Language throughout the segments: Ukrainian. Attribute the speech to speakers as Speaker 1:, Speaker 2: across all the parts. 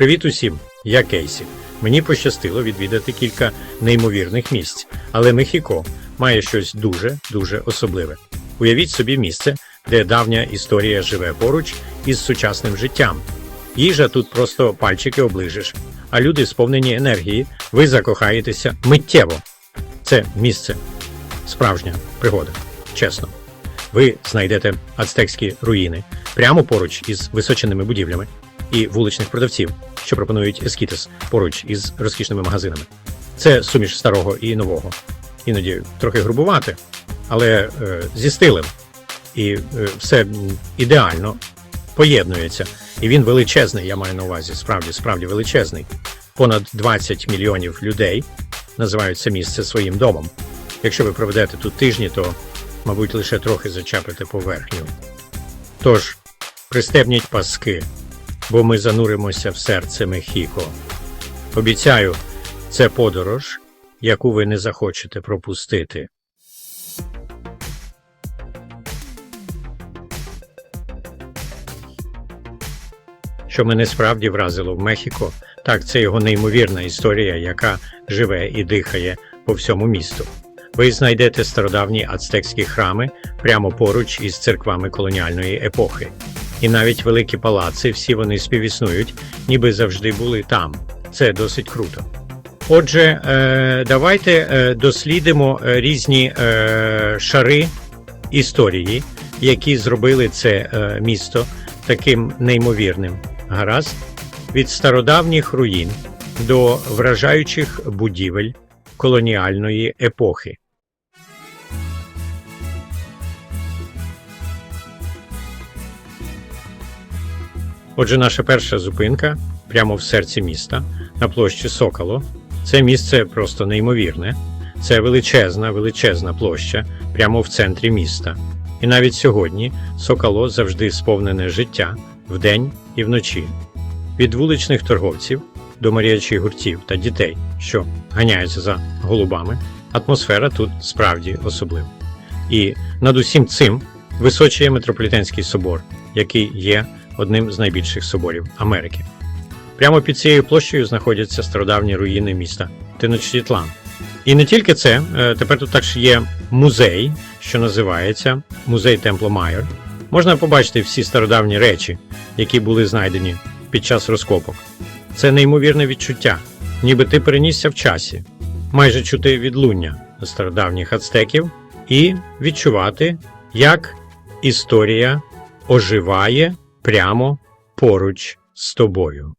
Speaker 1: Привіт усім! Я Кейсі. Мені пощастило відвідати кілька неймовірних місць, але Мехіко має щось дуже дуже особливе. Уявіть собі місце, де давня історія живе поруч із сучасним життям. Їжа тут просто пальчики оближиш, а люди сповнені енергії, ви закохаєтеся миттєво. Це місце справжня пригода, чесно. Ви знайдете ацтекські руїни прямо поруч із височеними будівлями і вуличних продавців, що пропонують ескітес поруч із розкішними магазинами. Це суміш старого і нового. Іноді трохи грубувати, але е, зі стилем. І е, все ідеально поєднується. І він величезний, я маю на увазі, справді, справді величезний. Понад 20 мільйонів людей називають це місце своїм домом. Якщо ви проведете тут тижні, то, мабуть, лише трохи зачепите поверхню. Тож, пристебніть паски, бо ми зануримося в серце Мехіко. Обіцяю, це подорож, яку ви не захочете пропустити. Що мене справді вразило в Мехіко, так це його неймовірна історія, яка живе і дихає по всьому місту. Ви знайдете стародавні ацтекські храми прямо поруч із церквами колоніальної епохи. І навіть великі палаци, всі вони співіснують, ніби завжди були там. Це досить круто. Отже, е, давайте е, дослідимо е, різні шари історії, які зробили це місто таким неймовірним. Гаразд? Від стародавніх руїн до вражаючих будівель колоніальної епохи. Отже, наша перша зупинка прямо в серці міста на площі Соколо. Це місце просто неймовірне. Це величезна, величезна площа прямо в центрі міста. І навіть сьогодні Соколо завжди сповнене життя вдень і вночі. Від вуличних торговців до маріячих гуртів та дітей, що ганяються за голубами, атмосфера тут справді особлива. І над усім цим височує митрополітенський собор, який є одним з найбільших соборів Америки. Прямо під цією площею знаходяться стародавні руїни міста Теночтітлан. І не тільки це, е, тепер тут також є музей, що називається Музей Темпломайор. Можна побачити всі стародавні речі, які були знайдені під час розкопок. Це неймовірне відчуття, ніби ти перенісся в часі, майже чути відлуння стародавніх ацтеків і відчувати, як історія оживає прямо поруч з тобою.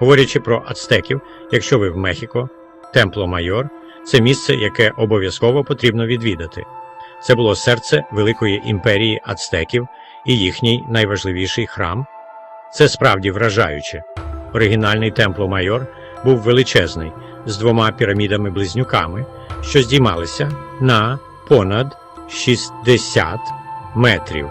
Speaker 1: Говорячи про ацтеків, якщо ви в Мехіко, Темпло Майор це місце, яке обов'язково потрібно відвідати. Це було серце великої імперії ацтеків і їхній найважливіший храм. Це справді вражаюче. Оригінальний Темпло Майор був величезний з двома пірамідами-близнюками, що здіймалися на понад 60 метрів.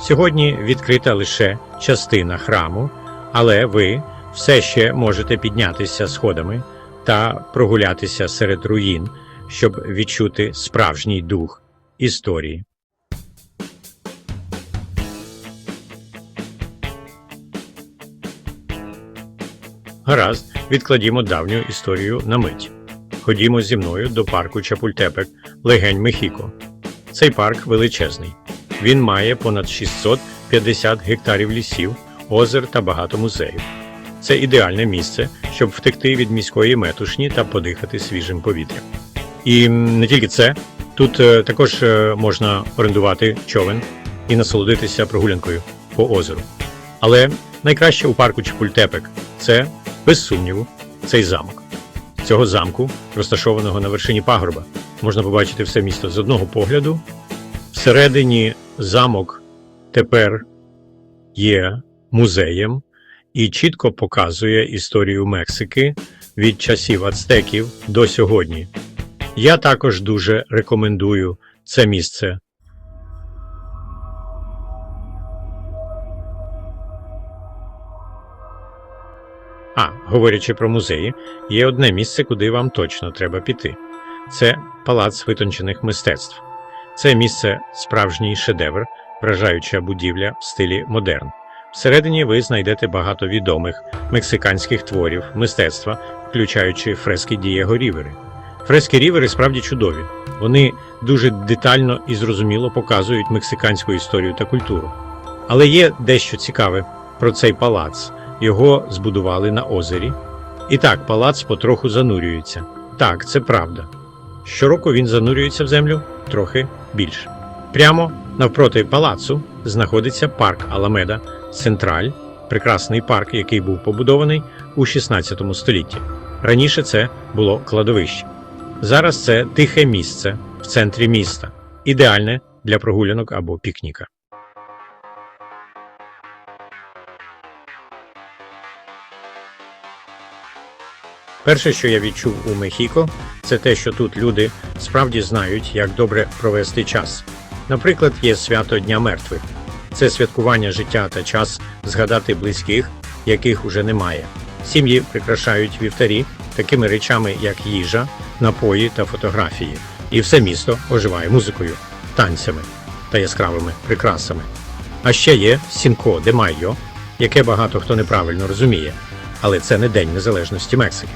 Speaker 1: Сьогодні відкрита лише частина храму, але ви все ще можете піднятися сходами та прогулятися серед руїн, щоб відчути справжній дух історії. Гаразд, відкладімо давню історію на мить. Ходімо зі мною до парку Чапультепек, легень Мехіко. Цей парк величезний. Він має понад 650 гектарів лісів, озер та багато музеїв. Це ідеальне місце, щоб втекти від міської метушні та подихати свіжим повітрям. І не тільки це, тут е, також е, можна орендувати човен і насолодитися прогулянкою по озеру. Але найкраще у парку Чапультепек це, без сумніву, цей замок. Цього замку, розташованого на вершині пагорба, можна побачити все місто з одного погляду. Всередині замок тепер є музеєм і чітко показує історію Мексики від часів ацтеків до сьогодні. Я також дуже рекомендую це місце. А, говорячи про музеї, є одне місце, куди вам точно треба піти. Це палац витончених мистецтв. Це місце справжній шедевр, вражаюча будівля в стилі модерн. Всередині ви знайдете багато відомих мексиканських творів мистецтва, включаючи фрески Дієго Рівери. Фрески Рівери справді чудові. Вони дуже детально і зрозуміло показують мексиканську історію та культуру. Але є дещо цікаве про цей палац. Його збудували на озері. І так, палац потроху занурюється. Так, це правда. Щороку він занурюється в землю трохи більше. Прямо навпроти палацу знаходиться парк Аламеда Централь, прекрасний парк, який був побудований у 16 столітті. Раніше це було кладовище. Зараз це тихе місце в центрі міста, ідеальне для прогулянок або пікніка. Перше, що я відчув у Мехіко, це те, що тут люди справді знають, як добре провести час. Наприклад, є свято Дня мертвих. Це святкування життя та час згадати близьких, яких уже немає. Сім'ї прикрашають вівтарі такими речами, як їжа, напої та фотографії. І все місто оживає музикою, танцями та яскравими прикрасами. А ще є Сінко де Майо, яке багато хто неправильно розуміє, але це не День Незалежності Мексики.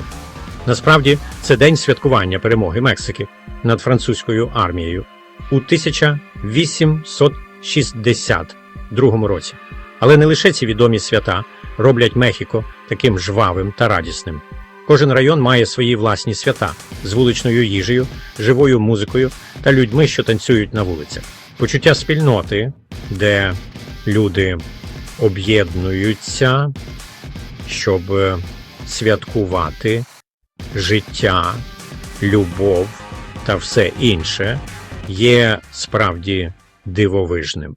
Speaker 1: Насправді, це день святкування перемоги Мексики над французькою армією у 1862 році. Але не лише ці відомі свята роблять Мехіко таким жвавим та радісним. Кожен район має свої власні свята з вуличною їжею, живою музикою та людьми, що танцюють на вулицях. Почуття спільноти, де люди об'єднуються, щоб е, святкувати життя, любов та все інше, є справді дивовижним.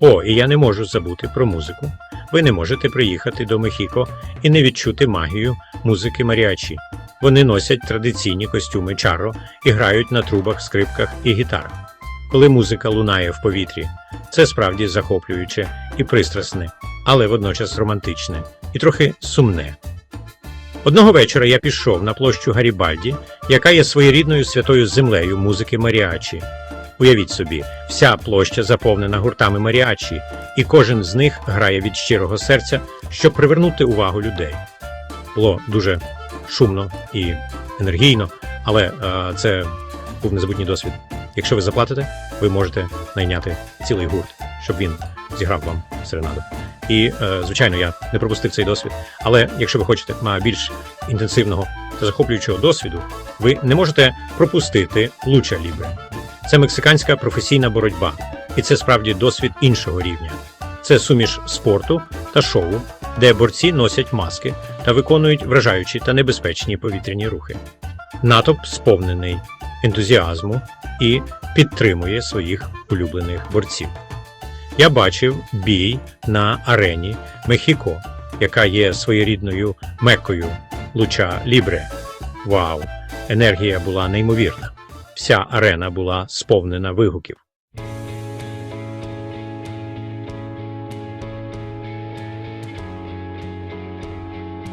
Speaker 1: О, і я не можу забути про музику. Ви не можете приїхати до Мехіко і не відчути магію музики маріачі. Вони носять традиційні костюми чаро і грають на трубах, скрипках і гітарах. Коли музика лунає в повітрі, це справді захоплююче і пристрасне, але водночас романтичне і трохи сумне. Одного вечора я пішов на площу Гарібальді, яка є своєрідною святою землею музики маріачі. Уявіть собі, вся площа заповнена гуртами маріачі, і кожен з них грає від щирого серця, щоб привернути увагу людей. Було дуже шумно і енергійно, але е, це був незабутній досвід. Якщо ви заплатите, ви можете найняти цілий гурт, щоб він зіграв вам серенаду. І, е, звичайно, я не пропустив цей досвід. Але якщо ви хочете ма, більш інтенсивного та захоплюючого досвіду, ви не можете пропустити луча лібре. Це мексиканська професійна боротьба, і це справді досвід іншого рівня. Це суміш спорту та шоу, де борці носять маски та виконують вражаючі та небезпечні повітряні рухи. Натовп сповнений ентузіазму і підтримує своїх улюблених борців. Я бачив бій на арені Мехіко, яка є своєрідною меккою Луча Лібре. Вау! Енергія була неймовірна. Вся арена була сповнена вигуків.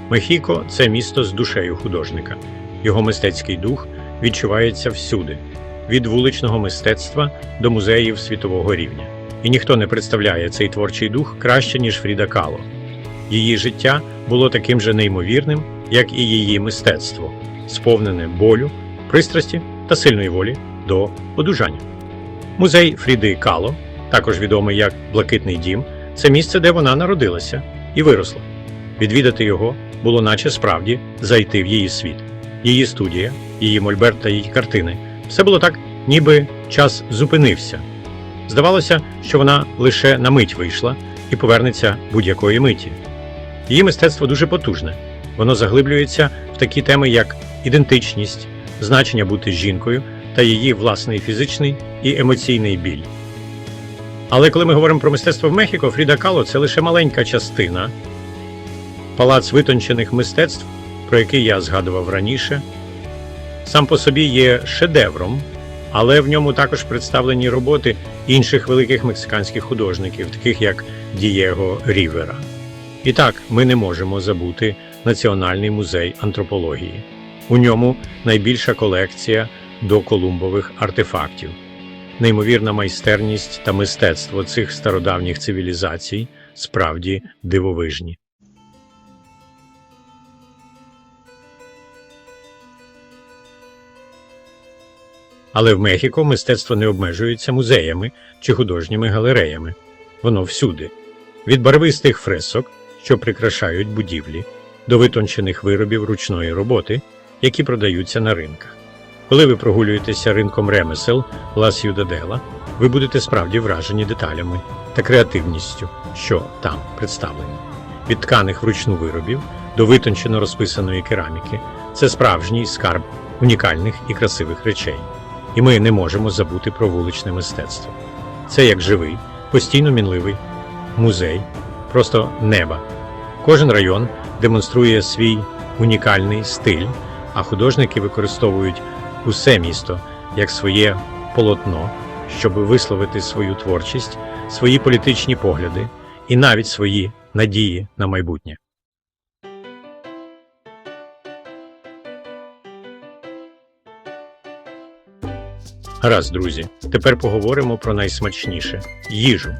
Speaker 1: Мехіко це місто з душею художника. Його мистецький дух відчувається всюди, від вуличного мистецтва до музеїв світового рівня. І ніхто не представляє цей творчий дух краще, ніж Фріда Кало. Її життя було таким же неймовірним, як і її мистецтво, сповнене болю, пристрасті та сильної волі до одужання. Музей Фріди Кало, також відомий як Блакитний дім, це місце, де вона народилася і виросла. Відвідати його було наче справді зайти в її світ. Її студія, її мольберт та її картини все було так, ніби час зупинився. Здавалося, що вона лише на мить вийшла і повернеться будь-якої миті. Її мистецтво дуже потужне. Воно заглиблюється в такі теми, як ідентичність, значення бути жінкою та її власний фізичний і емоційний біль. Але коли ми говоримо про мистецтво в Мехіко, Фріда Кало це лише маленька частина. Палац витончених мистецтв, про який я згадував раніше, сам по собі є шедевром, але в ньому також представлені роботи інших великих мексиканських художників, таких як Дієго Рівера. І так, ми не можемо забути Національний музей антропології. У ньому найбільша колекція доколумбових артефактів. Неймовірна майстерність та мистецтво цих стародавніх цивілізацій справді дивовижні. Але в Мехіко мистецтво не обмежується музеями чи художніми галереями. Воно всюди. Від барвистих фресок, що прикрашають будівлі, до витончених виробів ручної роботи, які продаються на ринках. Коли ви прогулюєтеся ринком ремесел Ла Сьюдадела, ви будете справді вражені деталями та креативністю, що там представлені. Від тканих вручну виробів до витончено розписаної кераміки це справжній скарб унікальних і красивих речей. І ми не можемо забути про вуличне мистецтво. Це як живий, постійно мінливий музей, просто неба. Кожен район демонструє свій унікальний стиль, а художники використовують усе місто як своє полотно, щоб висловити свою творчість, свої політичні погляди і навіть свої надії на майбутнє. Гаразд, друзі, тепер поговоримо про найсмачніше їжу.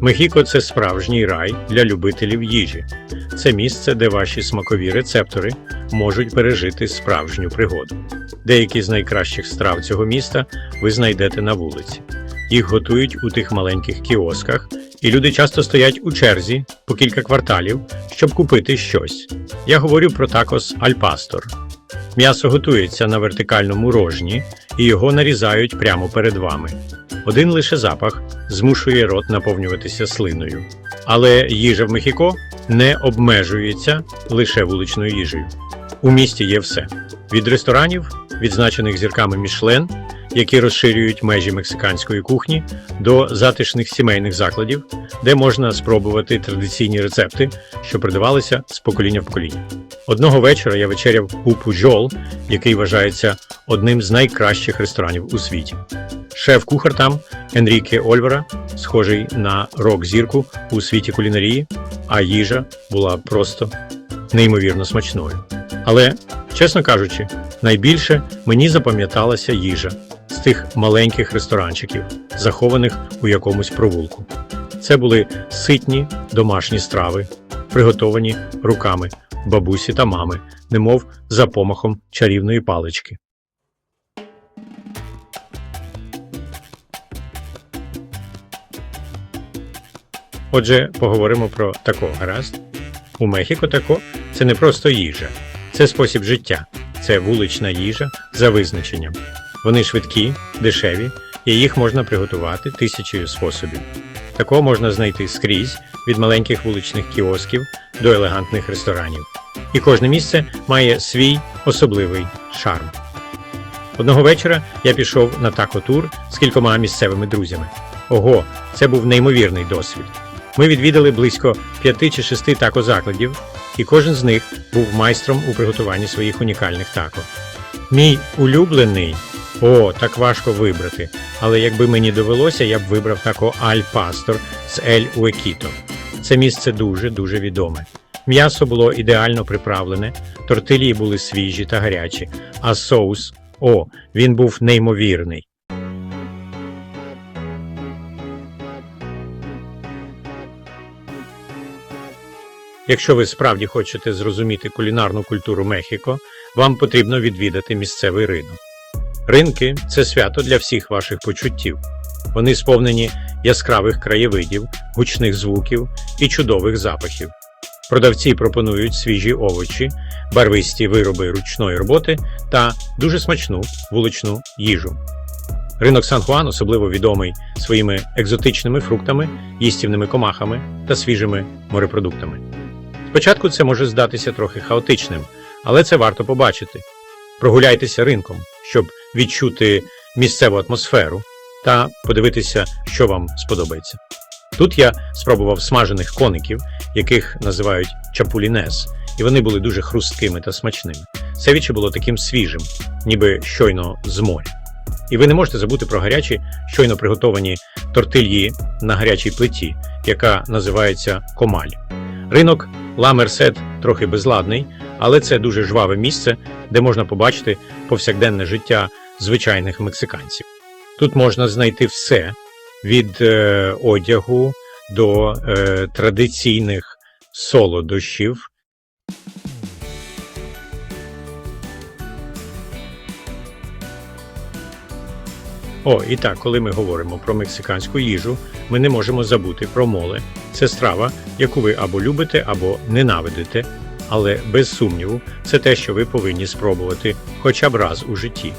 Speaker 1: Мехіко це справжній рай для любителів їжі. Це місце, де ваші смакові рецептори можуть пережити справжню пригоду. Деякі з найкращих страв цього міста ви знайдете на вулиці. Їх готують у тих маленьких кіосках, і люди часто стоять у черзі по кілька кварталів, щоб купити щось. Я говорю про такос альпастор. М'ясо готується на вертикальному рожні, і його нарізають прямо перед вами. Один лише запах змушує рот наповнюватися слиною. Але їжа в Мехіко не обмежується лише вуличною їжею. У місті є все: від ресторанів, відзначених зірками Мішлен, які розширюють межі мексиканської кухні, до затишних сімейних закладів, де можна спробувати традиційні рецепти, що продавалися з покоління в покоління. Одного вечора я вечеряв у Пужол, який вважається одним з найкращих ресторанів у світі. Шеф-кухар там Енріке Ольвера, схожий на рок-зірку у світі кулінарії, а їжа була просто неймовірно смачною. Але, чесно кажучи, найбільше мені запам'яталася їжа з тих маленьких ресторанчиків, захованих у якомусь провулку. Це були ситні домашні страви, приготовані руками бабусі та мами, немов за помахом чарівної палички. Отже, поговоримо про тако, гаразд. У Мехіко тако це не просто їжа, це спосіб життя, це вулична їжа за визначенням. Вони швидкі, дешеві, і їх можна приготувати тисячею способів. Такого можна знайти скрізь від маленьких вуличних кіосків до елегантних ресторанів. І кожне місце має свій особливий шарм. Одного вечора я пішов на тако-тур з кількома місцевими друзями. Ого, це був неймовірний досвід. Ми відвідали близько п'яти чи шести тако-закладів, і кожен з них був майстром у приготуванні своїх унікальних тако. Мій улюблений о, так важко вибрати. Але якби мені довелося, я б вибрав тако Аль Пастор з Ель Уекіто. Це місце дуже дуже відоме. М'ясо було ідеально приправлене, тортилії були свіжі та гарячі, а соус о, він був неймовірний. Якщо ви справді хочете зрозуміти кулінарну культуру Мехіко, вам потрібно відвідати місцевий ринок. Ринки це свято для всіх ваших почуттів. Вони сповнені яскравих краєвидів, гучних звуків і чудових запахів. Продавці пропонують свіжі овочі, барвисті вироби ручної роботи та дуже смачну вуличну їжу. Ринок Сан-Хуан особливо відомий своїми екзотичними фруктами, їстівними комахами та свіжими морепродуктами. Спочатку це може здатися трохи хаотичним, але це варто побачити. Прогуляйтеся ринком, щоб відчути місцеву атмосферу та подивитися, що вам сподобається. Тут я спробував смажених коників, яких називають чапулінес, і вони були дуже хрусткими та смачними. Севіче було таким свіжим, ніби щойно з моря. І ви не можете забути про гарячі, щойно приготовані тортильї на гарячій плиті, яка називається комаль. Ринок Ла Мерсет трохи безладний, але це дуже жваве місце, де можна побачити повсякденне життя звичайних мексиканців. Тут можна знайти все від е, одягу до е, традиційних солодощів. О, і так, коли ми говоримо про мексиканську їжу, ми не можемо забути про моле. Це страва, яку ви або любите, або ненавидите, але без сумніву, це те, що ви повинні спробувати хоча б раз у житті.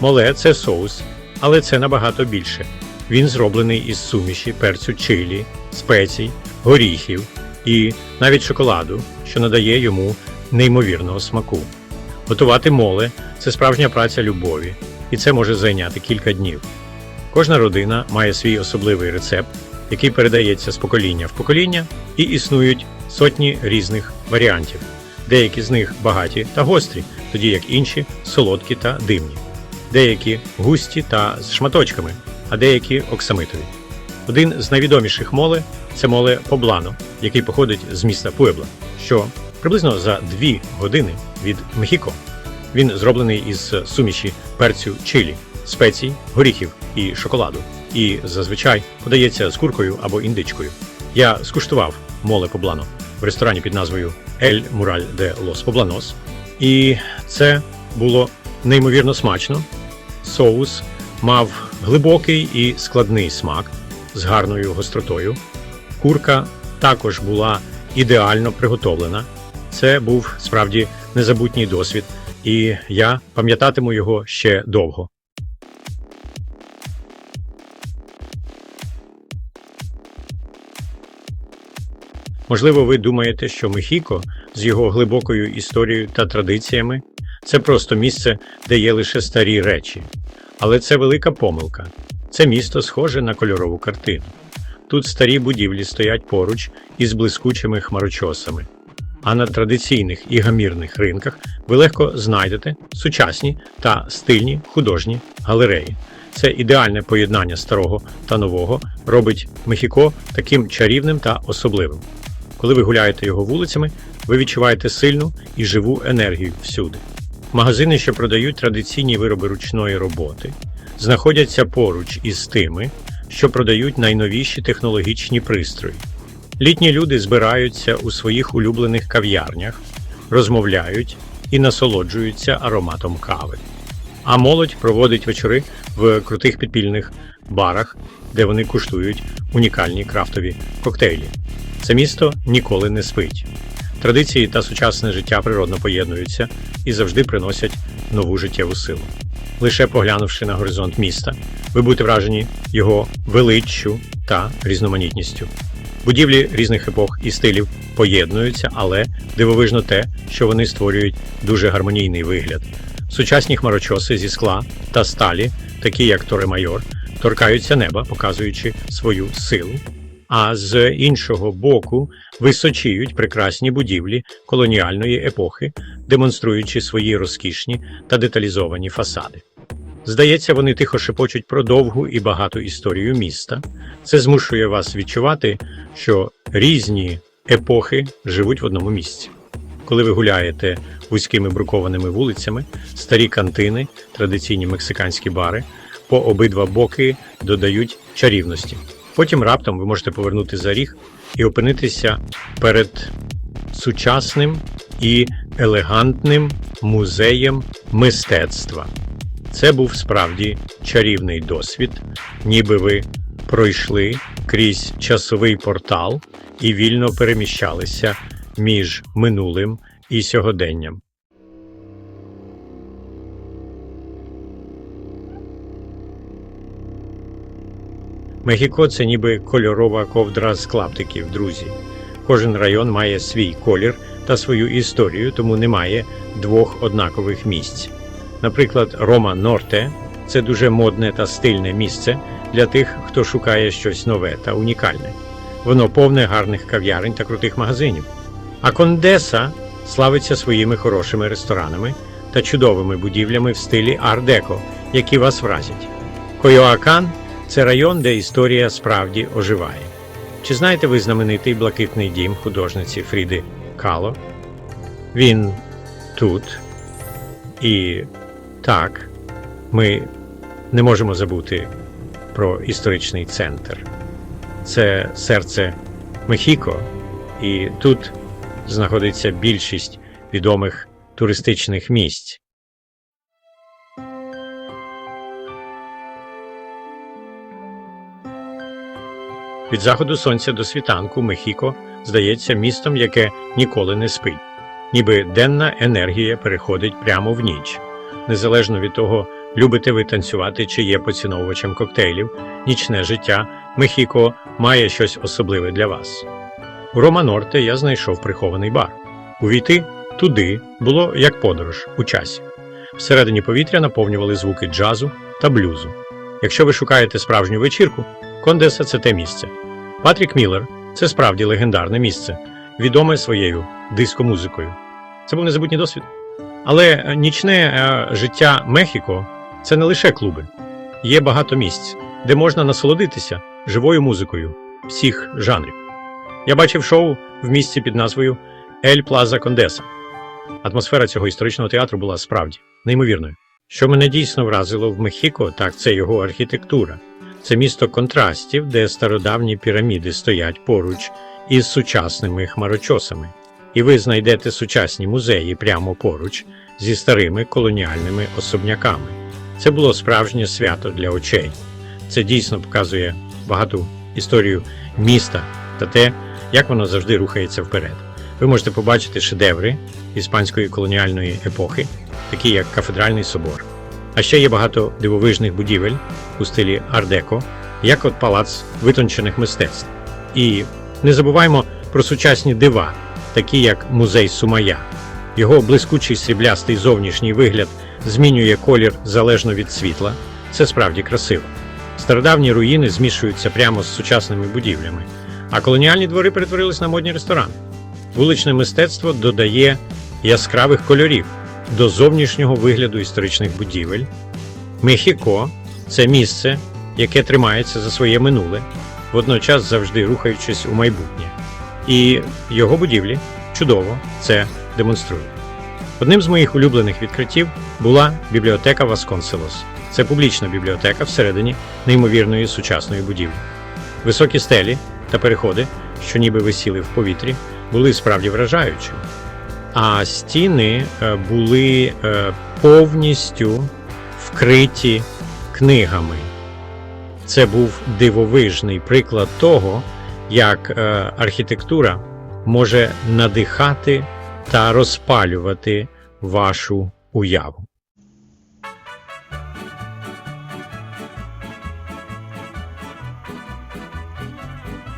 Speaker 1: Моле це соус, але це набагато більше. Він зроблений із суміші перцю чилі, спецій, горіхів і навіть шоколаду, що надає йому неймовірного смаку. Готувати моле це справжня праця любові, і це може зайняти кілька днів. Кожна родина має свій особливий рецепт, який передається з покоління в покоління, і існують сотні різних варіантів. Деякі з них багаті та гострі, тоді як інші солодкі та димні, деякі густі та з шматочками, а деякі оксамитові. Один з найвідоміших моле це моле Поблано, який походить з міста Пуебла, що приблизно за дві години від Мехіко. Він зроблений із суміші перцю чилі, спецій, горіхів і шоколаду, і зазвичай подається з куркою або індичкою. Я скуштував моле Поблано в ресторані під назвою Ель Мураль де Лос Побланос, і це було неймовірно смачно. Соус мав глибокий і складний смак з гарною гостротою. Курка також була ідеально приготовлена. Це був справді незабутній досвід, і я пам'ятатиму його ще довго. Можливо, ви думаєте, що Мехіко з його глибокою історією та традиціями це просто місце, де є лише старі речі. Але це велика помилка. Це місто схоже на кольорову картину. Тут старі будівлі стоять поруч із блискучими хмарочосами. А на традиційних і гамірних ринках ви легко знайдете сучасні та стильні художні галереї. Це ідеальне поєднання старого та нового робить Мехіко таким чарівним та особливим. Коли ви гуляєте його вулицями, ви відчуваєте сильну і живу енергію всюди. Магазини, що продають традиційні вироби ручної роботи, знаходяться поруч із тими, що продають найновіші технологічні пристрої. Літні люди збираються у своїх улюблених кав'ярнях, розмовляють і насолоджуються ароматом кави. А молодь проводить вечори в крутих підпільних барах, де вони куштують унікальні крафтові коктейлі. Це місто ніколи не спить. Традиції та сучасне життя природно поєднуються і завжди приносять нову життєву силу. Лише поглянувши на горизонт міста, ви будете вражені його величчю та різноманітністю. Будівлі різних епох і стилів поєднуються, але дивовижно те, що вони створюють дуже гармонійний вигляд. Сучасні хмарочоси зі скла та сталі, такі як Торе Майор, торкаються неба, показуючи свою силу. А з іншого боку височіють прекрасні будівлі колоніальної епохи, демонструючи свої розкішні та деталізовані фасади. Здається, вони тихо шепочуть про довгу і багату історію міста. Це змушує вас відчувати, що різні епохи живуть в одному місці. Коли ви гуляєте вузькими брукованими вулицями, старі кантини, традиційні мексиканські бари по обидва боки додають чарівності. Потім раптом ви можете повернути за ріг і опинитися перед сучасним і елегантним музеєм мистецтва. Це був справді чарівний досвід, ніби ви пройшли крізь часовий портал і вільно переміщалися між минулим і сьогоденням. Мехіко це ніби кольорова ковдра з клаптиків, друзі. Кожен район має свій колір та свою історію, тому немає двох однакових місць. Наприклад, Рома Норте це дуже модне та стильне місце для тих, хто шукає щось нове та унікальне. Воно повне гарних кав'ярень та крутих магазинів. А Кондеса славиться своїми хорошими ресторанами та чудовими будівлями в стилі ар-деко, які вас вразять. Койоакан це район, де історія справді оживає. Чи знаєте ви знаменитий блакитний дім художниці Фріди Кало? Він тут. І так, ми не можемо забути про історичний центр. Це серце Мехіко, і тут знаходиться більшість відомих туристичних місць. Від заходу сонця до світанку Мехіко здається містом, яке ніколи не спить, ніби денна енергія переходить прямо в ніч. Незалежно від того, любите ви танцювати чи є поціновувачем коктейлів, нічне життя Мехіко має щось особливе для вас. У Рома Норте я знайшов прихований бар. Увійти туди було як подорож у часі. Всередині повітря наповнювали звуки джазу та блюзу. Якщо ви шукаєте справжню вечірку, Кондеса це те місце. Патрік Міллер це справді легендарне місце, відоме своєю дискомузикою. Це був незабутній досвід. Але е, нічне е, життя Мехіко це не лише клуби. Є багато місць, де можна насолодитися живою музикою всіх жанрів. Я бачив шоу в місці під назвою Ель Плаза Кондеса. Атмосфера цього історичного театру була справді неймовірною. Що мене дійсно вразило в Мехіко, так це його архітектура. Це місто контрастів, де стародавні піраміди стоять поруч із сучасними хмарочосами. І ви знайдете сучасні музеї прямо поруч зі старими колоніальними особняками. Це було справжнє свято для очей. Це дійсно показує багату історію міста та те, як воно завжди рухається вперед. Ви можете побачити шедеври іспанської колоніальної епохи, такі як Кафедральний собор. А ще є багато дивовижних будівель у стилі ардеко, як от палац витончених мистецтв. І не забуваємо про сучасні дива, такі як музей Сумая. Його блискучий сріблястий зовнішній вигляд змінює колір залежно від світла. Це справді красиво. Стародавні руїни змішуються прямо з сучасними будівлями, а колоніальні двори перетворились на модні ресторани. Вуличне мистецтво додає яскравих кольорів до зовнішнього вигляду історичних будівель. Мехіко це місце, яке тримається за своє минуле, водночас завжди рухаючись у майбутнє. І його будівлі чудово це демонструють. Одним з моїх улюблених відкриттів була бібліотека Васконселос. Це публічна бібліотека всередині неймовірної сучасної будівлі. Високі стелі та переходи, що ніби висіли в повітрі, були справді вражаючими. А стіни е, були е, повністю вкриті книгами. Це був дивовижний приклад того, як е, архітектура може надихати та розпалювати вашу уяву.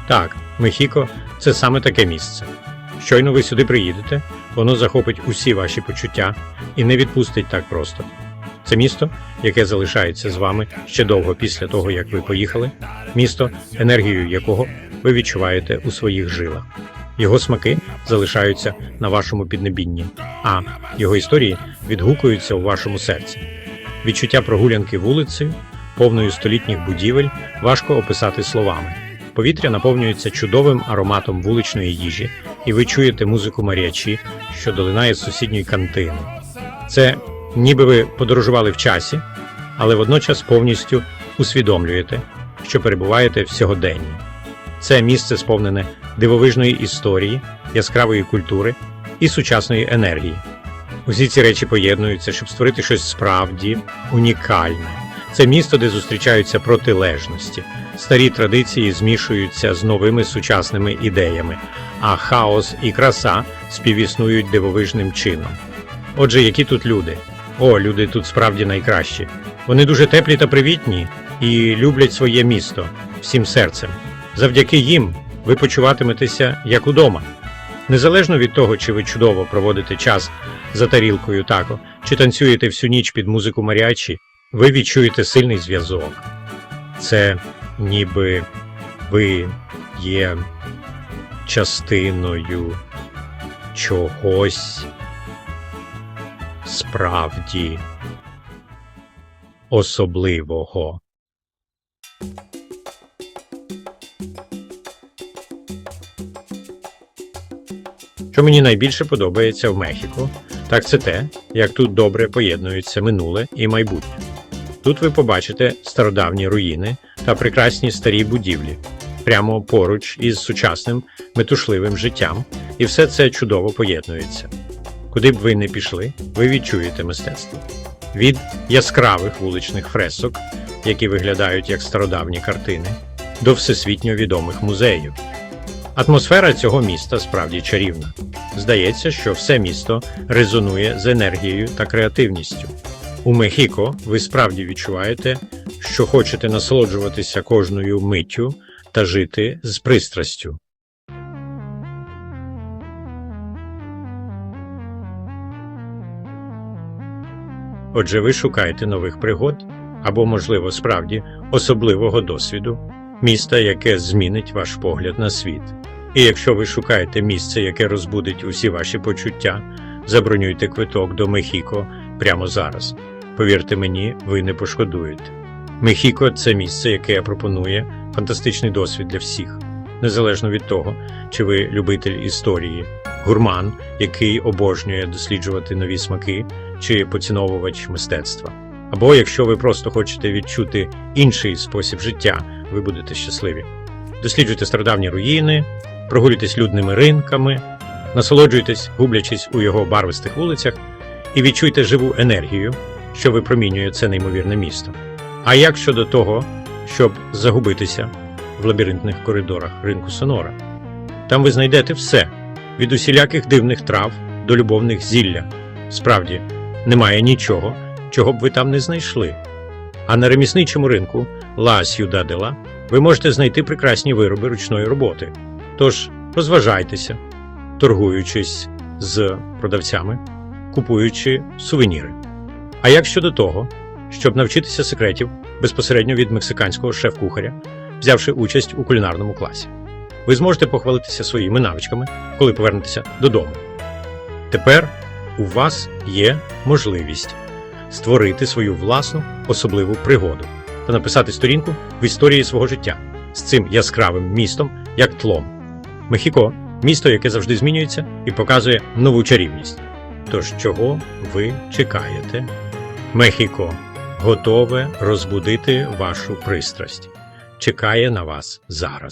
Speaker 1: Так, Мехіко це саме таке місце. Щойно ви сюди приїдете, воно захопить усі ваші почуття і не відпустить так просто. Це місто, яке залишається з вами ще довго після того, як ви поїхали, місто, енергію якого ви відчуваєте у своїх жилах. Його смаки залишаються на вашому піднебінні, а його історії відгукуються у вашому серці. Відчуття прогулянки вулицею, повною столітніх будівель, важко описати словами. Повітря наповнюється чудовим ароматом вуличної їжі, і ви чуєте музику маріачі, що долинає з сусідньої кантини. Це ніби ви подорожували в часі, але водночас повністю усвідомлюєте, що перебуваєте в сьогоденні. Це місце сповнене дивовижної історії, яскравої культури і сучасної енергії. Усі ці речі поєднуються, щоб створити щось справді унікальне. Це місто, де зустрічаються протилежності. Старі традиції змішуються з новими сучасними ідеями, а хаос і краса співіснують дивовижним чином. Отже, які тут люди? О, люди тут справді найкращі. Вони дуже теплі та привітні і люблять своє місто всім серцем. Завдяки їм ви почуватиметеся як удома. Незалежно від того, чи ви чудово проводите час за тарілкою тако, чи танцюєте всю ніч під музику маріачі, ви відчуєте сильний зв'язок. Це ніби ви є частиною чогось справді особливого. Що мені найбільше подобається в Мехіко, так це те, як тут добре поєднуються минуле і майбутнє. Тут ви побачите стародавні руїни та прекрасні старі будівлі, прямо поруч із сучасним метушливим життям, і все це чудово поєднується. Куди б ви не пішли, ви відчуєте мистецтво. Від яскравих вуличних фресок, які виглядають як стародавні картини, до всесвітньо відомих музеїв. Атмосфера цього міста справді чарівна. Здається, що все місто резонує з енергією та креативністю. У Мехіко ви справді відчуваєте, що хочете насолоджуватися кожною миттю та жити з пристрастю. Отже, ви шукаєте нових пригод або, можливо, справді особливого досвіду, міста, яке змінить ваш погляд на світ. І якщо ви шукаєте місце, яке розбудить усі ваші почуття, забронюйте квиток до Мехіко прямо зараз. Повірте мені, ви не пошкодуєте. Мехіко це місце, яке пропонує фантастичний досвід для всіх, незалежно від того, чи ви любитель історії, гурман, який обожнює досліджувати нові смаки, чи поціновувач мистецтва. Або якщо ви просто хочете відчути інший спосіб життя, ви будете щасливі. Досліджуйте стародавні руїни, прогулюйтесь людними ринками, насолоджуйтесь, гублячись у його барвистих вулицях, і відчуйте живу енергію, що випромінює це неймовірне місто. А як щодо того, щоб загубитися в лабіринтних коридорах ринку Сонора? Там ви знайдете все від усіляких дивних трав до любовних зілля. Справді, немає нічого, чого б ви там не знайшли. А на ремісничому ринку Ла Сюдадела ви можете знайти прекрасні вироби ручної роботи. Тож розважайтеся, торгуючись з продавцями, купуючи сувеніри. А як щодо того, щоб навчитися секретів безпосередньо від мексиканського шеф-кухаря, взявши участь у кулінарному класі, ви зможете похвалитися своїми навичками, коли повернетеся додому. Тепер у вас є можливість створити свою власну особливу пригоду та написати сторінку в історії свого життя з цим яскравим містом, як тлом. Мехіко місто, яке завжди змінюється і показує нову чарівність. Тож чого ви чекаєте? Мехіко готове розбудити вашу пристрасть. Чекає на вас зараз.